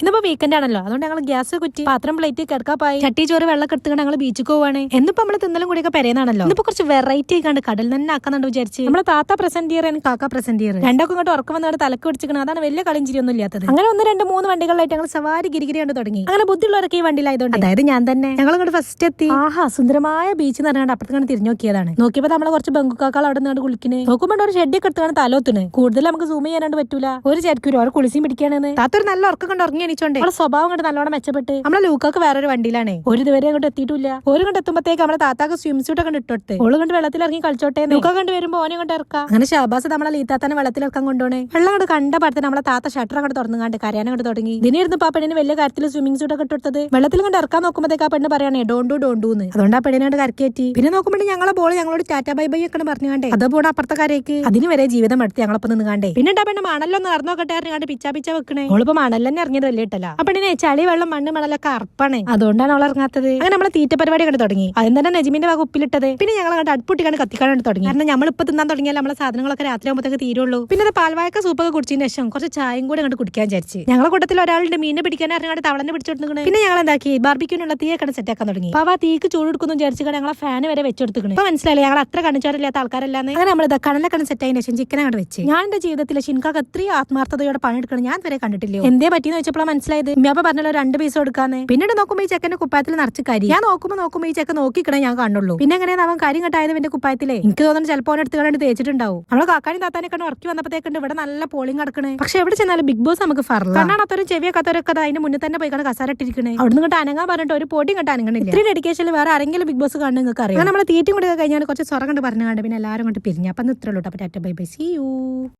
ഇന്നിപ്പോ വീക്കെൻഡ് ആണല്ലോ. അതുകൊണ്ട് ഞങ്ങൾ ഗ്യാസ് കുറ്റി പാത്രം പ്ലേറ്റ് കിടക്കാപ്പായി. ചട്ടി ചോറ് വെള്ളം എടുത്തുകൊണ്ട് ഞങ്ങൾ ബീച്ചിൽ പോവാണ്. എന്നിപ്പോ നമ്മൾ തിന്നലും കൂടിയൊക്കെ പെരയുന്നാണല്ലോ ഇന്നിപ്പോ കുറച്ച് വെറൈറ്റി ആയിക്കാണ്ട് കടൽ തന്നെ ആക്കാന്നുണ്ട് വിചാരിച്ച്. നമ്മളെ താത്ത പ്രസന്റ് എനിക്ക് കാക്ക പ്രസന്റ് ഇയർ രണ്ടൊക്കെ ഇങ്ങോട്ട് ഉറക്കം വന്നവരുടെ തലക്ക് പിടിച്ചിരിക്കണം. അതാണ് വലിയ കളിയും ഒന്നും ഇല്ലാത്തത്. അങ്ങനെ ഒന്ന് രണ്ട് മൂന്ന് വണ്ടികളായിട്ട് ഞങ്ങൾ സവാരി ഗിരിഗിരി കണ്ട് തുടങ്ങി. അങ്ങനെ ബുദ്ധിയുള്ളവരൊക്കെ ഈ വണ്ടിയിലായതുകൊണ്ട്. അതായത് ഞാൻ തന്നെ. ഞങ്ങൾ ഇങ്ങോട്ട് ഫസ്റ്റ് എത്തി. ആഹാ സുന്ദരമായ ബീച്ച് നിറഞ്ഞാണ്ട് അപ്പുറത്ത് തിരിഞ്ഞു നോക്കിയതാണ്. നോക്കിയപ്പോ നമ്മളെ കുറച്ച് ബംഗുക്കാക്കൾ അവിടെ നിന്ന് കുളിക്കണേ. നോക്കുമ്പോൾ ഒരു ഷെഡൊക്കെ എടുത്താണ് തലോത്തിന് കൂടുതൽ നമുക്ക് സൂം ചെയ്യാനായിട്ട് പറ്റൂല. ഒരു ചരിക്കൂര് ഒരു കുളിസിയും പിടിക്കാണെന്ന്. താത്തൊരു നല്ല ഉറക്കം കൊണ്ട് ഉറങ്ങി എണീച്ചോണ്ട് നമ്മളെ സ്വഭാവം കണ്ട് നല്ലോണം മെച്ചപ്പെട്ട് നമ്മളെ ലൂക്കൊക്കെ വേറൊരു വണ്ടിയിലാണ്. ഒരു ഇതുവരെ അങ്ങോട്ട് എത്തിയിട്ടില്ല. ഒരു കണ്ട് എത്തുമ്പോഴത്തേക്ക് നമ്മളെ താത്താക്ക് സ്വിം സ്യൂട്ട് ഒക്കെ ഇട്ടോട്ട്. ഓൾ കണ്ട് വെള്ളത്തിൽ ഇറങ്ങി കളിച്ചോട്ടെ ലൂക്ക കണ്ട് വരുമ്പോ ഓനെ കൊണ്ട് ഇറക്കാം. അങ്ങനെ ഷാബാസ് നമ്മളെ ലീത്താത്തനെ വെള്ളത്തിൽ ഇറക്കാൻ കൊണ്ടുപോണേ. വെള്ളം കണ്ട് കണ്ട പടത്തിന് നമ്മളെ താത്ത ഷട്ടർ അങ്ങോട്ട് തുറന്നുകാണ്ട് കരയാനങ്ങോട്ട് തുടങ്ങി. ഇതിനായിരുന്നു ആ പെണ്ണിന് വലിയ കാര്യത്തിൽ സ്വിമ്മിംഗ് സ്യൂട്ട് ഒക്കെ ഇട്ടെടുത്തത് വെള്ളത്തിൽ കണ്ട് ഇറക്കാൻ നോക്കുമ്പോഴത്തേക്ക് ആ പെണ്ണ് പറയണേ ഡോണ്ടു ഡോണ്ടു എന്ന് അതുകൊണ്ട് ആ പെണ്ണിനോട് കരക്കേറ്റി പിന്നെ നോക്കുമ്പോൾ ഞങ്ങളെ ബോൾ ഞങ്ങളോട് ടാറ്റ ബൈ ബൈ ഒക്കെ പറഞ്ഞുകാണ്ടേ അത് പോണ അപ്പുറത്തെ കാര്യക്ക്. അതിന് വരെ ജീവിതം എടുത്ത് ഞങ്ങളൊപ്പം നിന്ന് കാണ്ടേ പിന്നെ ആ പെണ്ണ് മണലൊന്ന് ഇറന്നോക്കട്ടെ അറിഞ്ഞാണ്ട് കണ്ട് പിച്ചാ പിച്ച വെക്കണേ. ഓളിപ്പോ മണലെന്നെ തന്നെ വലിയ ഇട്ടല്ല ചളി വെള്ളം മണ്ണ് മണലൊക്കെ അർപ്പാണ്. അതുകൊണ്ടാണ് അവൾ ഇറങ്ങാത്തത്. അങ്ങനെ നമ്മളെ തീറ്റ പരിപാടി കണ്ട് തുടങ്ങി. അതിന് തന്നെ നജിമിന്റെ വക ഉപ്പിലിട്ടത്. പിന്നെ ഞങ്ങൾ കണ്ട് അടുപ്പൊട്ടി കണ്ട് കത്തിക്കാണ്ട് തുടങ്ങി. കാരണം നമ്മൾ ഇപ്പൊ തിന്നാൻ തുടങ്ങിയാൽ നമ്മളെ സാധനങ്ങളൊക്കെ രാത്രി ആകുമ്പോഴത്തേക്ക് തീരുള്ളൂ. പിന്നെ അത് പാൽവായക്ക സൂപ്പൊക്കെ കുടിച്ചതിന് ശേഷം കുറച്ച് ചായയും കൂടെ കണ്ട് കുടിക്കാൻ വിചാരിച്ച്. ഞങ്ങളെ കൂട്ടത്തിൽ ഒരാളുടെ മീനെ പിടിക്കാൻ അറിയാണ്ട് തവളനെ പിടിച്ചെടുത്തിക്കണേ പിന്നെ ഞങ്ങൾ എന്താക്കി? ബാർബിക്യൂനുള്ള തീയൊക്കെ സെറ്റ് ആക്കാൻ തുടങ്ങി. അപ്പൊ ആ തീക്ക് ചൂട് കൊടുക്കുന്നു വിചാരിച്ചു ഞങ്ങളെ ഫാൻ വരെ വെച്ചെടുത്തിക്കണേ അപ്പൊ മനസ്സിലായി ഞങ്ങൾ അത്ര കണിച്ചോരില്ലാത്ത ആൾക്കാരല്ലാന്ന്? അങ്ങനെ നമ്മൾ കടലൊക്കെ സെറ്റ് ആയതിനു ശേഷം ചിക്കൻ അങ്ങോട്ട് വെച്ച്. ഞാൻ എന്റെ ജീവിതത്തിൽ ഷിൻകാക്ക് അത്രയും ആത്മാർത്ഥതയോടെ പണിയെടുക്കണം ഞാൻ വരെ കണ്ടിട്ടില്ല. എന്തേ പറ്റിയെന്ന് വെച്ചപ്പോഴാണ് മനസ്സിലായത്? ഉമ്മയപ്പ പറഞ്ഞല്ലോ രണ്ട് പീസ് കൊടുക്കാന്ന്. പിന്നീട് നോക്കുമ്പോൾ ഈ ചെക്കന്റെ കുപ്പായത്തിൽ നിറച്ച് കരി. ഞാൻ നോക്കുമ്പോൾ നോക്കുമ്പോൾ ഈ ചെക്കൻ നോക്കിക്കണേ ഞാൻ കാണുള്ളൂ. പിന്നെ എങ്ങനെയാണ് അവൻ കാര്യം കെട്ടായത് എന്റെ കുപ്പായത്തിലെ? എനിക്ക് തോന്നുന്നു ചിലപ്പോൾ എടുത്ത് കണ്ടിട്ട് തേച്ചിട്ടുണ്ടാവും. നമ്മളെ കാക്കാനും താത്താനെ കണ്ട് ഉറക്കി വന്നപ്പോഴത്തേക്കുണ്ട് ഇവിടെ നല്ല പോളിംഗ് നടക്കണേ. പക്ഷെ എവിടെ ചെന്നാലും ബിഗ് ബോസ് നമുക്ക് ഫറല. കണ്ണാണത്തവരും കത്തരൊക്കെ അതിന്റെ മുന്നേ തന്നെ പോയി കണ്ട് കസാര ഇട്ടിരിക്കണേ. അവിടെ നിന്ന് അനങ്ങാൻ പറഞ്ഞിട്ട് ഒരു പൊടിയും കണ്ട് അനങ്ങണില്ല. ഇത്രയും ഡെഡിക്കേഷനിൽ വേറെ ആരെങ്കിലും ബിഗ് ബോസ് കാണുന്ന നിങ്ങൾക്ക് അറിയാം. നമ്മളെ തീറ്റും കൂടി കഴിഞ്ഞാൽ കുറച്ച് സ്വറം കണ്ട് പറഞ്ഞു കണ്ട് പിന്നെ എല്ലാവരും കൊണ്ട് പിരിഞ്ഞു. അപ്പൊ ഇത്രയുള്ളൂ അപ്പൊ tata bye bye. See you